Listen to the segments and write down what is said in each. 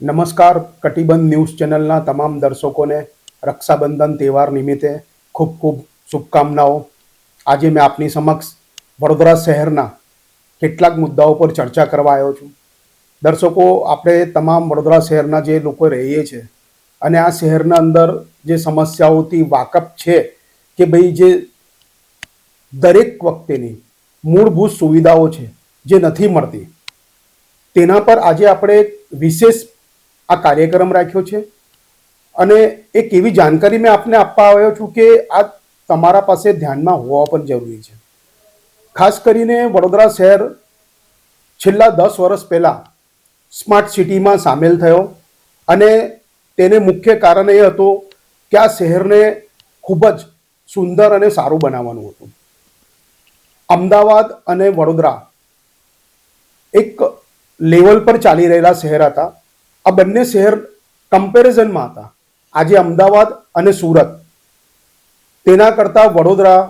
નમસ્કાર, કટિબંધ ન્યૂઝ ચેનલના તમામ દર્શકોને રક્ષાબંધન તહેવાર નિમિત્તે ખૂબ ખૂબ શુભકામનાઓ. આજે મેં આપની સમક્ષ વડોદરા શહેરના કેટલાક મુદ્દાઓ પર ચર્ચા કરવા આવ્યો છું. દર્શકો, આપણે તમામ વડોદરા શહેરના જે લોકો રહીએ છીએ અને આ શહેરના અંદર જે સમસ્યાઓથી વાકફ છે કે ભાઈ જે દરેક વખતેની મૂળભૂત સુવિધાઓ છે જે નથી મળતી, તેના પર આજે આપણે વિશેષ આ કાર્યક્રમ રાખ્યો છે. અને એક એવી જાણકારી મેં આપને આપવા આવ્યો છું કે આ તમારા પાસે ધ્યાનમાં હોવા પણ જરૂરી છે. ખાસ કરીને વડોદરા શહેર છેલ્લા દસ વર્ષ પહેલાં સ્માર્ટ સિટીમાં સામેલ થયો અને તેને મુખ્ય કારણ એ હતું કે આ શહેરને ખૂબ જ સુંદર અને સારું બનાવવાનું હતું. અમદાવાદ અને વડોદરા એક લેવલ પર ચાલી રહેલા શહેર હતા. આ બંને શહેર કમ્પેરિઝનમાં હતા. આજે અમદાવાદ અને સુરત. તેના કરતાં વડોદરા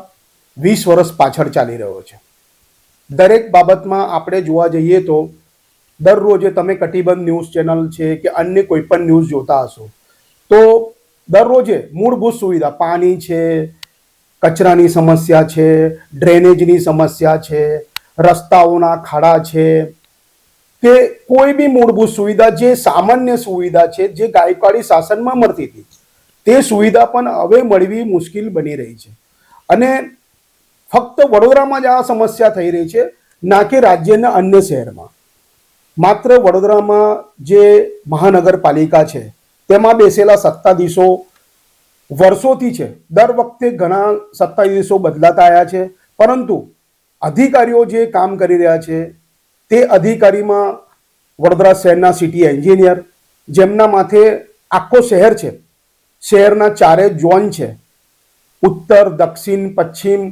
વીસ વર્ષ પાછળ ચાલી રહ્યો છે. દરેક બાબતમાં આપણે જોવા જઈએ તો દરરોજે તમે કટિબંધ ન્યૂઝ ચેનલ છે કે અન્ય કોઈ પણ ન્યૂઝ જોતા હશો, તો દરરોજે મૂળભૂત સુવિધા, પાણી છે, કચરાની સમસ્યા છે, ડ્રેનેજની સમસ્યા છે, રસ્તાઓના ખાડા છે કે કોઈ બી મૂળભૂત સુવિધા જે સામાન્ય સુવિધા છે, જે ગાયકવાડી શાસનમાં મળતી હતી, તે સુવિધા પણ હવે મળવી મુશ્કેલ બની રહી છે. અને ફક્ત વડોદરામાં જ આ સમસ્યા થઈ રહી છે, ના કે રાજ્યના અન્ય શહેરમાં. માત્ર વડોદરામાં જે મહાનગરપાલિકા છે, તેમાં બેસેલા સત્તાધીશો વર્ષોથી છે, દર વખતે ઘણા સત્તાધીશો બદલાતા આવ્યા છે, પરંતુ અધિકારીઓ જે કામ કરી રહ્યા છે તે અધિકારીમાં વડોદરા શહેરના સિટી એન્જિનિયર, જેમના માથે આખો શહેર છે. શહેરના ચારે ઝોન છે. ઉત્તર, દક્ષિણ, પશ્ચિમ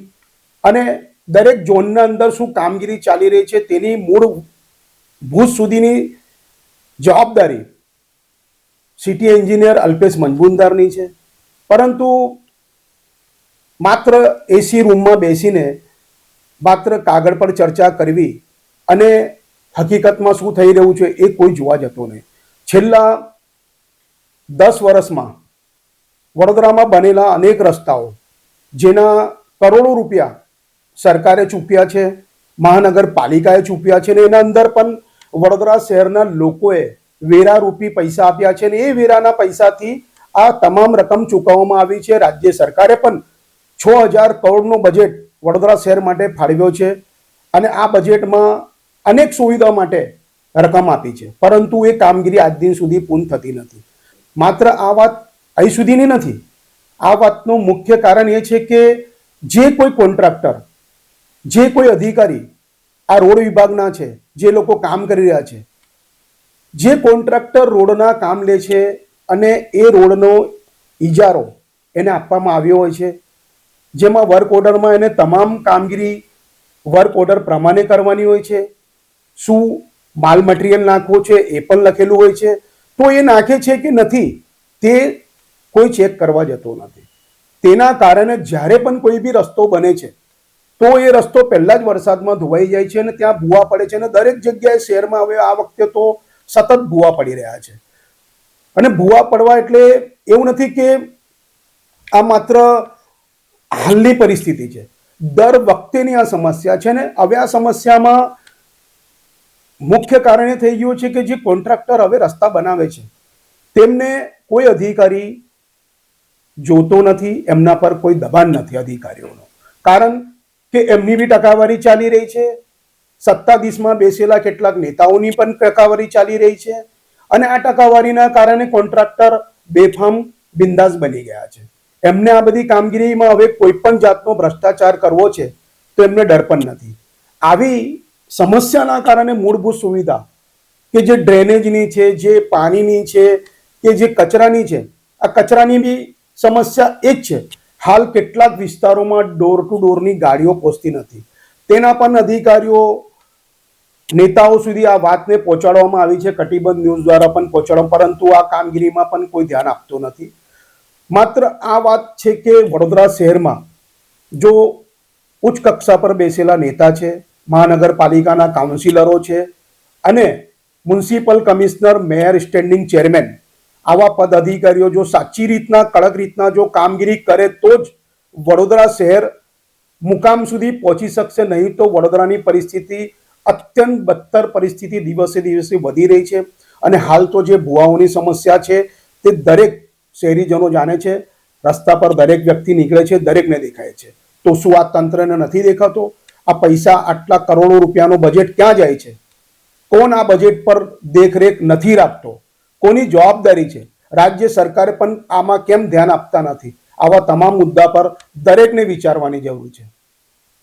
અને દરેક ઝોનના અંદર શું કામગીરી ચાલી રહી છે તેની મૂળ ભૂત સુધીની જવાબદારી સિટી એન્જિનિયર અલ્પેશ મજબૂનદારની છે. પરંતુ માત્ર એસી રૂમમાં બેસીને માત્ર કાગળ પર ચર્ચા કરવી અને હકીકતમાં શું થઈ રહ્યું છે એ કોઈ જોવા જતો નહીં. છેલ્લા દસ વર્ષમાં વડોદરામાં બનેલા અનેક રસ્તાઓ જેના કરોડો રૂપિયા સરકારે ચૂપ્યા છે, મહાનગરપાલિકાએ ચૂપ્યા છે ને એના અંદર પણ વડોદરા શહેરના લોકોએ વેરા રૂપી પૈસા આપ્યા છે ને એ વેરાના પૈસાથી આ તમામ રકમ ચૂકવવામાં આવી છે. રાજ્ય સરકારે પણ છ હજાર કરોડનો બજેટ વડોદરા શહેર માટે ફાળવ્યો છે અને આ બજેટમાં અનેક સુવિધા માટે રકમ આપી છે. પરંતુ એ કામગીરી આજ દિન સુધી પૂર્ણ થતી નથી. માત્ર આ વાત અહીં સુધીની નથી. આ વાતનું મુખ્ય કારણ એ છે કે જે કોઈ કોન્ટ્રાક્ટર, જે કોઈ અધિકારી આ રોડ વિભાગના છે, જે લોકો કામ કરી રહ્યા છે, જે કોન્ટ્રાક્ટર રોડના કામ લે છે અને એ રોડનો ઇજારો એને આપવામાં આવ્યો હોય છે, જેમાં વર્ક ઓર્ડરમાં એને તમામ કામગીરી વર્ક ઓર્ડર પ્રમાણે કરવાની હોય છે શું માલ મટીરિયલ નાખવો છે એ પણ લખેલું હોય છે. તો એ નાખે છે કે નથી તે કોઈ ચેક કરવા જતો નથી. તેના કારણે જ્યારે પણ કોઈ બી રસ્તો બને છે, તો એ રસ્તો પહેલા જ વરસાદમાં ધોવાઈ જાય છે અને ત્યાં ભૂવા પડે છે અને દરેક જગ્યાએ શહેરમાં હવે આ વખતે તો સતત ભૂવા પડી રહ્યા છે. અને ભૂવા પડવા એટલે એવું નથી કે આ માત્ર હાલની પરિસ્થિતિ છે. દર વખતેની આ સમસ્યા છે ને હવે આ સમસ્યામાં મુખ્ય કારણ થઈ ગયું છે કે જે કોન્ટ્રાક્ટર હવે રસ્તા બનાવે છે, તેમને કોઈ અધિકારી જોતો નથી, એમના પર કોઈ દબાણ નથી અધિકારીઓનો. કારણ કે એમની બી ટકાવારી ચાલી રહી છે, સત્તાધીશમાં બેસેલા કેટલાક નેતાઓની પણ ટકાવારી ચાલી રહી છે અને આ ટકાવારીના કારણે કોન્ટ્રાક્ટર બેફામ બિંદાસ બની ગયા છે. એમને આ બધી કામગીરીમાં હવે કોઈ પણ જાતનો ભ્રષ્ટાચાર કરવો છે, તો એમને ડર પણ નથી. આવી સમસ્યાના કારણે મૂળભૂત સુવિધા કે જે ડ્રેનેજની છે, જે પાણીની છે, કે જે કચરાની છે, આ કચરાની બી સમસ્યા એ જ છે. હાલ કેટલાક વિસ્તારોમાં ડોર ટુ ડોરની ગાડીઓ પહોંચતી નથી. તેના પણ અધિકારીઓ, નેતાઓ સુધી આ વાતને પહોંચાડવામાં આવી છે. કટિબંધ ન્યૂઝ દ્વારા પણ પહોંચાડવા પરંતુ આ કામગીરીમાં પણ કોઈ ધ્યાન આપતો નથી. માત્ર આ વાત છે કે વડોદરા શહેરમાં જો ઉચ્ચ કક્ષા પર બેસેલા નેતા છે મહાનગરપાલિકાના કાઉન્સિલરો છે અને municipal commissioner, mayor, standing chairman. આવા પદ અધિકારીઓ જો સાચી રીતના, કડક રીતના જો કામગીરી કરે તો જ વડોદરા શહેર મુકામ સુધી પહોંચી શકશે. નહીં તો વડોદરાની પરિસ્થિતિ અત્યંત બદતર પરિસ્થિતિ દિવસે દિવસે વધી રહી છે અને હાલ તો જે ભુવાઓની સમસ્યા છે તે દરેક શહેરીજનો જાણે છે. રસ્તા પર દરેક વ્યક્તિ નીકળે છે, દરેકને દેખાય છે. તો શું આ તંત્રને નથી દેખાતો? આ પૈસા આટલા કરોડો રૂપિયાનું બજેટ ક્યાં જાય છે? કોણ આ બજેટ પર દેખરેખ નથી રાખતો? કોની જવાબદારી છે? રાજ્ય સરકારે પણ આમાં કેમ ધ્યાન આપતા નથી? આવા તમામ મુદ્દા પર દરેકને વિચારવાની જરૂર છે.